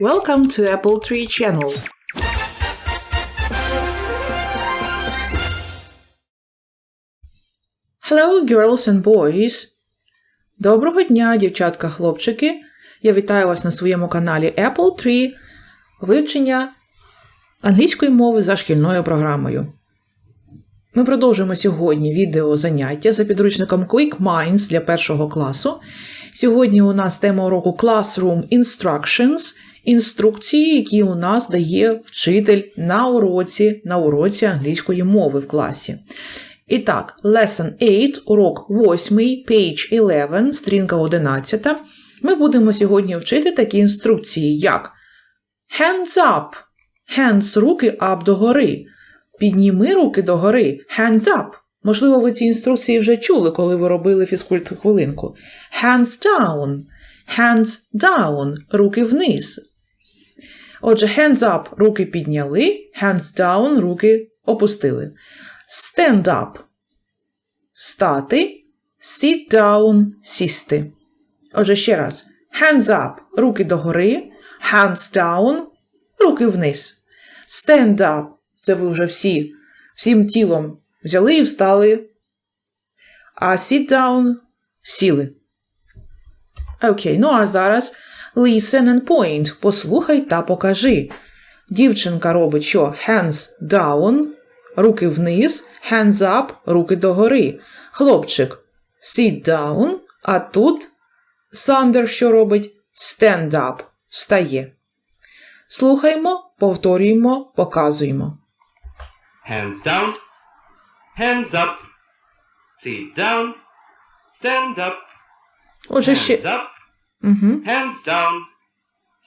Welcome to Apple Tree Channel. Hello, girls and boys. Доброго дня, дівчатка, хлопчики. Я вітаю вас на своєму каналі Apple Tree вивчення англійської мови за шкільною програмою. Ми продовжуємо сьогодні відео заняття за підручником Quick Minds для першого класу. Сьогодні у нас тема уроку Classroom Instructions, інструкції, які у нас дає вчитель на уроці, на уроці англійської мови в класі. І так, Lesson 8, урок 8, page 11, сторінка 11. Ми будемо сьогодні вчити такі інструкції, як Hands up. Hands – руки up догори. Підніми руки догори. Hands up. Можливо, ви ці інструкції вже чули, коли ви робили фізкульт хвилинку. Hands down. Hands down. Руки вниз. Отже, hands up – руки підняли, hands down – руки опустили. Stand up – стати, sit down – сісти. Отже, ще раз. Hands up – руки догори, hands down – руки вниз. Stand up – це ви вже всі, всім тілом взяли і встали. А sit down – сіли. Окей, ну а зараз listen and point. Послухай та покажи. Дівчинка робить що? Hands down, руки вниз, hands up, руки догори. Хлопчик sit down, а тут Сандер що робить? Stand up, встає. Слухаймо, повторюємо, показуємо. Hands down, hands up, sit down, stand up, Отже, hands ще. up, Угу. hands down,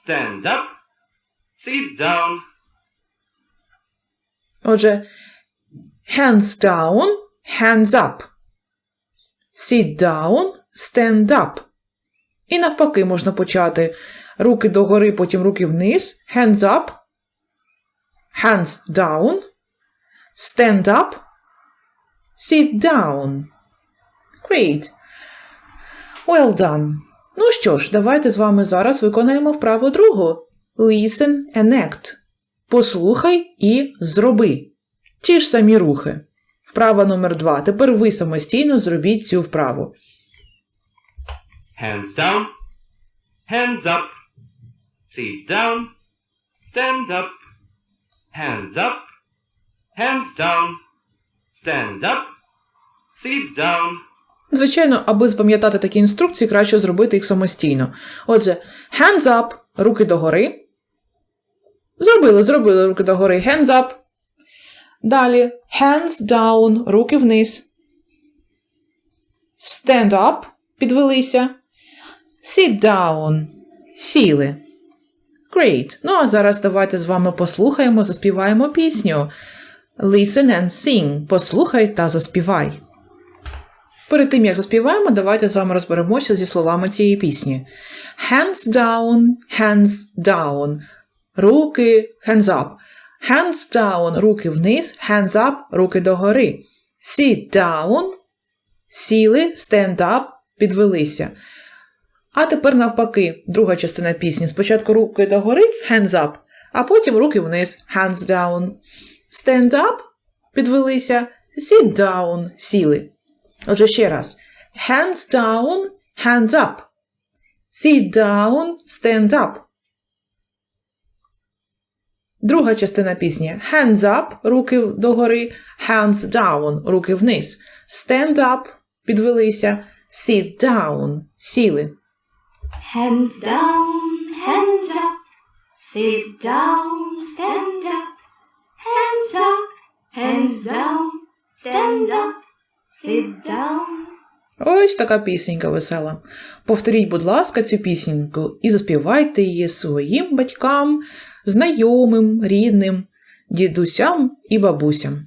stand up, sit down, Отже, hands down, hands up. Sit down, stand up. І навпаки можна почати руки догори, потім руки вниз. Hands up. Hands down. Stand up. Sit down. Great. Well done. Ну що ж, давайте з вами зараз виконаємо вправу другу. Listen and act. Послухай і зроби. Ті ж самі рухи. Вправа номер два. Тепер ви самостійно зробіть цю вправу. hands down, hands up, sit down, stand up, hands up, hands down, stand up, sit down, Звичайно, аби запам'ятати такі інструкції, краще зробити їх самостійно. Отже, hands up, руки догори. Зробили, зробили руки догори. Hands up. Далі hands down, руки вниз. Stand up, підвелися. Sit down, сіли. Great. Ну а зараз давайте з вами послухаємо, заспіваємо пісню. Listen and sing. Послухай та заспівай. Перед тим, як заспіваємо, давайте з вами розберемося зі словами цієї пісні. Hands down, hands down. Руки, hands up. Hands down, руки вниз, hands up, руки догори. Sit down, сіли, stand up, підвелися. А тепер навпаки, друга частина пісні. Спочатку руки догори, hands up, а потім руки вниз, hands down. Stand up, підвелися, sit down, сіли. Отже, ще раз. Hands down, hands up. Sit down, stand up. Друга частина пісні. Hands up, руки догори, hands down, руки вниз. Stand up, підвелися. Sit down, сіли. Hands down, hands up, sit down, stand Ось така пісенька весела. Повторіть, будь ласка, цю пісеньку і заспівайте її своїм батькам, знайомим, рідним, дідусям і бабусям.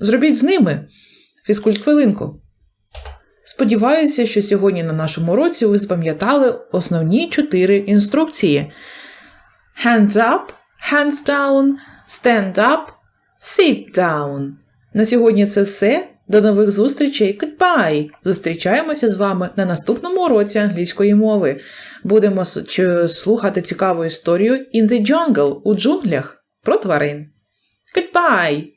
Зробіть з ними фізкульт-хвилинку. Сподіваюся, що сьогодні на нашому уроці ви запам'ятали основні чотири інструкції: Hands up, hands down, stand up, sit down. На сьогодні це все. До нових зустрічей. Goodbye! Зустрічаємося з вами на наступному уроці англійської мови. Будемо слухати цікаву історію In the Jungle у джунглях про тварин. Goodbye!